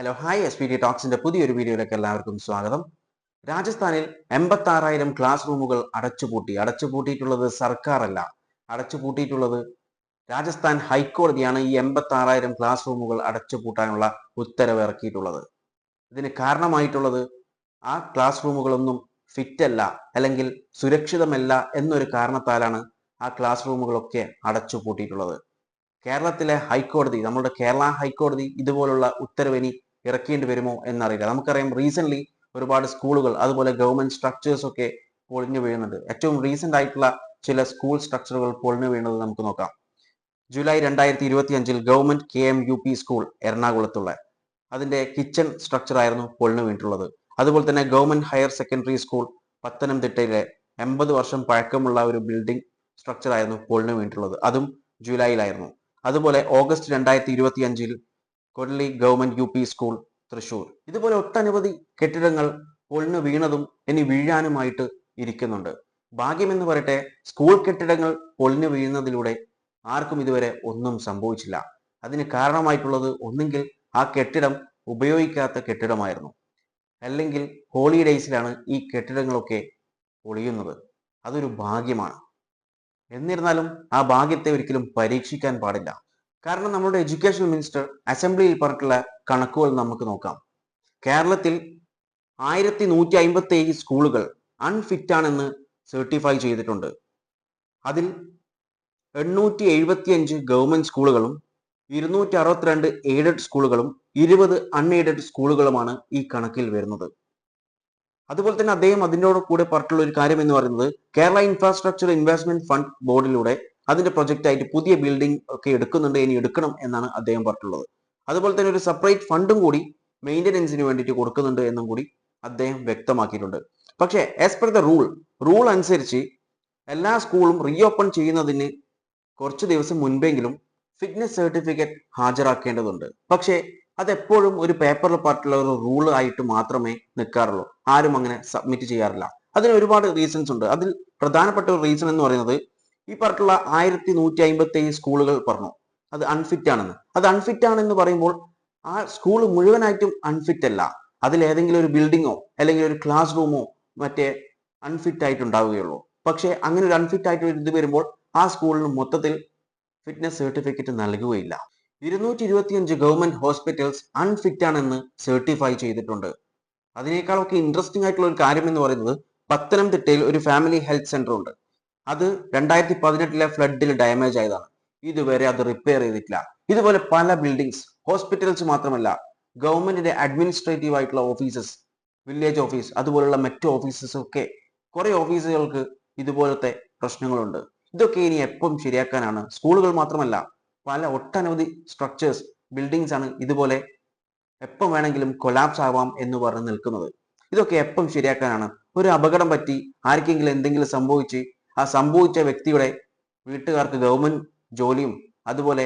Hello hi S P T ടോക്സിന്റെ പുതിയൊരു വീഡിയോയിലേക്ക് എല്ലാവർക്കും സ്വാഗതം. രാജസ്ഥാനിൽ എൺപത്തി ആറായിരം ക്ലാസ് റൂമുകൾ അടച്ചുപൂട്ടി. അടച്ചുപൂട്ടിയിട്ടുള്ളത് സർക്കാർ അല്ല അടച്ചുപൂട്ടിയിട്ടുള്ളത് രാജസ്ഥാൻ ഹൈക്കോടതിയാണ് ഈ എൺപത്തി ആറായിരം ക്ലാസ് റൂമുകൾ അടച്ചുപൂട്ടാനുള്ള ഉത്തരവ് ഇറക്കിയിട്ടുള്ളത്. ഇതിന് കാരണമായിട്ടുള്ളത് ആ ക്ലാസ് റൂമുകളൊന്നും ഫിറ്റ് അല്ല അല്ലെങ്കിൽ സുരക്ഷിതമല്ല എന്നൊരു കാരണത്താലാണ് ആ ക്ലാസ് റൂമുകളൊക്കെ അടച്ചുപൂട്ടിയിട്ടുള്ളത്. കേരളത്തിലെ ഹൈക്കോടതി നമ്മളുടെ കേരള ഹൈക്കോടതി ഇതുപോലുള്ള ഉത്തരവിനി ഇറക്കേണ്ടി വരുമോ എന്നറിയില്ല. നമുക്കറിയാം റീസെന്റ് ഒരുപാട് സ്കൂളുകൾ അതുപോലെ ഗവൺമെന്റ് സ്ട്രക്ചേഴ്സ് ഒക്കെ പൊളിഞ്ഞു വീഴുന്നുണ്ട്. ഏറ്റവും റീസെന്റ് ആയിട്ടുള്ള ചില സ്കൂൾ സ്ട്രക്ചറുകൾ പൊളിഞ്ഞു വീണത് നമുക്ക് നോക്കാം. ജൂലൈ രണ്ടായിരത്തി ഇരുപത്തി അഞ്ചിൽ government K M U P school എറണാകുളത്തുള്ള അതിന്റെ കിച്ചൺ സ്ട്രക്ചർ ആയിരുന്നു പൊളിഞ്ഞു വീണിട്ടുള്ളത്. അതുപോലെ തന്നെ ഗവൺമെന്റ് ഹയർ സെക്കൻഡറി സ്കൂൾ പത്തനംതിട്ടയിലെ എൺപത് വർഷം പഴക്കമുള്ള ഒരു ബിൽഡിംഗ് സ്ട്രക്ചർ ആയിരുന്നു പൊളിഞ്ഞു വീണിട്ടുള്ളത്. അതും ജൂലൈയിലായിരുന്നു. അതുപോലെ ഓഗസ്റ്റ് രണ്ടായിരത്തി ഇരുപത്തി അഞ്ചിൽ Kolli government U P school Thrissur. ഇതുപോലെ ഒട്ടനവധി കെട്ടിടങ്ങൾ പൊളിഞ്ഞു വീണതും ഇനി വീഴാനുമായിട്ട് ഇരിക്കുന്നുണ്ട്. ഭാഗ്യമെന്ന് പറയട്ടെ സ്കൂൾ കെട്ടിടങ്ങൾ പൊളിഞ്ഞു വീഴുന്നതിലൂടെ ആർക്കും ഇതുവരെ ഒന്നും സംഭവിച്ചില്ല. അതിന് കാരണമായിട്ടുള്ളത് ഒന്നെങ്കിൽ ആ കെട്ടിടം ഉപയോഗിക്കാത്ത കെട്ടിടമായിരുന്നു. അല്ലെങ്കിൽ ഹോളിഡേയ്സിലാണ് ഈ കെട്ടിടങ്ങളൊക്കെ പൊളിയുന്നത്. അതൊരു ഭാഗ്യമാണ്. എന്നിരുന്നാലും ആ ഭാഗ്യത്തെ ഒരിക്കലും പരീക്ഷിക്കാൻ പാടില്ല. കാരണം നമ്മുടെ എഡ്യൂക്കേഷൻ മിനിസ്റ്റർ അസംബ്ലിയിൽ പറഞ്ഞിട്ടുള്ള കണക്കുകൾ നമുക്ക് നോക്കാം. കേരളത്തിൽ ആയിരത്തി നൂറ്റി അമ്പത്തി ഏഴ് സ്കൂളുകൾ അൺഫിറ്റ് ആണെന്ന് സർട്ടിഫൈ ചെയ്തിട്ടുണ്ട്. അതിൽ എണ്ണൂറ്റി എഴുപത്തി അഞ്ച് ഗവൺമെന്റ് സ്കൂളുകളും ഇരുന്നൂറ്റി അറുപത്തിരണ്ട് എയ്ഡഡ് സ്കൂളുകളും ഇരുപത് അൺഎയ്ഡഡ് സ്കൂളുകളുമാണ് ഈ കണക്കിൽ വരുന്നത്. അതുപോലെ തന്നെ അദ്ദേഹം അതിനോട് കൂടെ പറഞ്ഞിട്ടുള്ള ഒരു കാര്യം എന്ന് പറയുന്നത് കേരള ഇൻഫ്രാസ്ട്രക്ചർ ഇൻവെസ്റ്റ്മെന്റ് ഫണ്ട് ബോർഡിലൂടെ അതിന്റെ പ്രൊജക്റ്റ് ആയിട്ട് പുതിയ ബിൽഡിംഗ് ഒക്കെ എടുക്കുന്നുണ്ട്. ഇനി എടുക്കണം എന്നാണ് അദ്ദേഹം പറഞ്ഞിട്ടുള്ളത്. അതുപോലെ തന്നെ ഒരു സെപ്പറേറ്റ് ഫണ്ടും കൂടി മെയിന്റനൻസിന് വേണ്ടിയിട്ട് കൊടുക്കുന്നുണ്ട് എന്നും കൂടി അദ്ദേഹം വ്യക്തമാക്കിയിട്ടുണ്ട്. പക്ഷേ as per the rule rule അനുസരിച്ച് എല്ലാ സ്കൂളും റീഓപ്പൺ ചെയ്യുന്നതിന് കുറച്ച് ദിവസം മുൻപെങ്കിലും ഫിറ്റ്നസ് സർട്ടിഫിക്കറ്റ് ഹാജരാക്കേണ്ടതുണ്ട്. പക്ഷേ അതെപ്പോഴും ഒരു പേപ്പറിൽ പാട്ടുള്ള ഒരു റൂൾ ആയിട്ട് മാത്രമേ നിൽക്കാറുള്ളൂ. ആരും അങ്ങനെ സബ്മിറ്റ് ചെയ്യാറില്ല. അതിന് ഒരുപാട് റീസൺസ് ഉണ്ട്. അതിൽ പ്രധാനപ്പെട്ട ഒരു റീസൺ എന്ന് പറയുന്നത് ഈ പറഞ്ഞിട്ടുള്ള ആയിരത്തി നൂറ്റി അമ്പത്തി ഏഴ് സ്കൂളുകൾ പറഞ്ഞു. അത് അൺഫിറ്റ് ആണെന്ന്. അത് അൺഫിറ്റ് ആണെന്ന് പറയുമ്പോൾ ആ സ്കൂൾ മുഴുവനായിട്ടും അൺഫിറ്റ് അല്ല. അതിൽ ഏതെങ്കിലും ഒരു ബിൽഡിങ്ങോ അല്ലെങ്കിൽ ഒരു ക്ലാസ് റൂമോ മറ്റേ അൺഫിറ്റ് ആയിട്ട് ഉണ്ടാവുകയുള്ളൂ പക്ഷേ അങ്ങനെ ഒരു അൺഫിറ്റ് ആയിട്ട് ഒരു ഇത് വരുമ്പോൾ ആ സ്കൂളിന് മൊത്തത്തിൽ ഫിറ്റ്നസ് സർട്ടിഫിക്കറ്റ് നൽകുകയില്ല. ഇരുന്നൂറ്റി ഇരുപത്തിയഞ്ച് ഗവൺമെന്റ് ഹോസ്പിറ്റൽസ് അൺഫിറ്റ് ആണെന്ന് സർട്ടിഫൈ ചെയ്തിട്ടുണ്ട്. അതിനേക്കാളൊക്കെ ഇൻട്രസ്റ്റിംഗ് ആയിട്ടുള്ള ഒരു കാര്യം എന്ന് പറയുന്നത് പത്തനംതിട്ടയിൽ ഒരു ഫാമിലി ഹെൽത്ത് സെന്റർ ഉണ്ട്. അത് രണ്ടായിരത്തി പതിനെട്ടിലെ ഫ്ലഡിൽ ഡാമേജ് ആയതാണ്. ഇതുവരെ അത് റിപ്പയർ ചെയ്തിട്ടില്ല. ഇതുപോലെ പല ബിൽഡിങ്സ് ഹോസ്പിറ്റൽസ് മാത്രമല്ല ഗവൺമെന്റിന്റെ അഡ്മിനിസ്ട്രേറ്റീവ് ആയിട്ടുള്ള ഓഫീസസ് വില്ലേജ് ഓഫീസ് അതുപോലുള്ള മറ്റ് ഓഫീസസ് ഒക്കെ കുറെ ഓഫീസുകൾക്ക് ഇതുപോലത്തെ പ്രശ്നങ്ങളുണ്ട്. ഇതൊക്കെ ഇനി എപ്പം ശരിയാക്കാനാണ്? സ്കൂളുകൾ മാത്രമല്ല പല ഒട്ടനവധി സ്ട്രക്ചേഴ്സ് ബിൽഡിങ്സ് ആണ് ഇതുപോലെ എപ്പം വേണമെങ്കിലും കൊലാപ്സ് ആവാം എന്ന് പറഞ്ഞ് നിൽക്കുന്നത്. ഇതൊക്കെ എപ്പം ശരിയാക്കാനാണ്? ഒരു അപകടം പറ്റി ആർക്കെങ്കിലും എന്തെങ്കിലും സംഭവിച്ച് ആ സംഭവിച്ച വ്യക്തിയുടെ വീട്ടുകാർക്ക് ഗവൺമെന്റ് ജോലിയും അതുപോലെ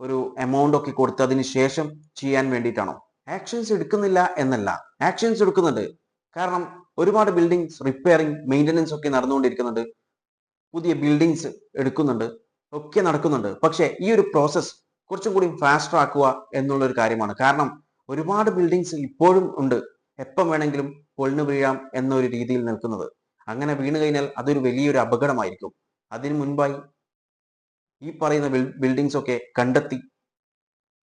ഒരു എമൗണ്ട് ഒക്കെ കൊടുത്തതിന് ശേഷം ചെയ്യാൻ വേണ്ടിയിട്ടാണോ? ആക്ഷൻസ് എടുക്കുന്നില്ല എന്നല്ല. ആക്ഷൻസ് എടുക്കുന്നുണ്ട് കാരണം ഒരുപാട് ബിൽഡിങ്സ് റിപ്പയറിങ് മെയിന്റനൻസ് ഒക്കെ നടന്നുകൊണ്ടിരിക്കുന്നുണ്ട്. പുതിയ ബിൽഡിങ്സ് എടുക്കുന്നുണ്ട്. ഒക്കെ നടക്കുന്നുണ്ട്. പക്ഷേ ഈ ഒരു പ്രോസസ്സ് കുറച്ചും കൂടി ഫാസ്റ്റർ ആക്കുക എന്നുള്ള ഒരു കാര്യമാണ്. കാരണം ഒരുപാട് ബിൽഡിങ്സ് ഇപ്പോഴും ഉണ്ട്. എപ്പം വേണമെങ്കിലും പൊളിഞ്ഞു വീഴാം എന്നൊരു രീതിയിൽ നിൽക്കുന്നത്. അങ്ങനെ വീണ് കഴിഞ്ഞാൽ അതൊരു വലിയൊരു അപകടമായിരിക്കും. അതിനു മുൻപായി ഈ പറയുന്ന ബിൽഡിങ്സ് ഒക്കെ കണ്ടെത്തി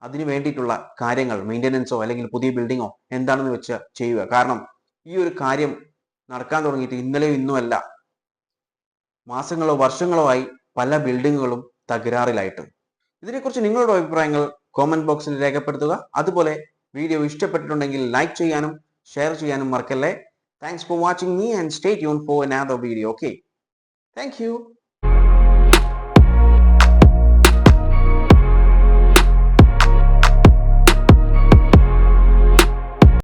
അതിനു വേണ്ടിയിട്ടുള്ള കാര്യങ്ങൾ മെയിന്റനൻസോ അല്ലെങ്കിൽ പുതിയ ബിൽഡിങ്ങോ എന്താണെന്ന് വെച്ച് ചെയ്യുക. കാരണം ഈ ഒരു കാര്യം നടക്കാൻ തുടങ്ങിയിട്ട് ഇന്നലെയോ ഇന്നുമല്ല മാസങ്ങളോ വർഷങ്ങളോ ആയി പല ബിൽഡിങ്ങുകളും തകരാറിലായിട്ട്. ഇതിനെക്കുറിച്ച് നിങ്ങളുടെ അഭിപ്രായങ്ങൾ കോമന്റ് ബോക്സിൽ രേഖപ്പെടുത്തുക. അതുപോലെ വീഡിയോ ഇഷ്ടപ്പെട്ടിട്ടുണ്ടെങ്കിൽ ലൈക്ക് ചെയ്യാനും ഷെയർ ചെയ്യാനും മറക്കല്ലേ. Thanks for watching me and stay tuned for another video. Okay. Thank you.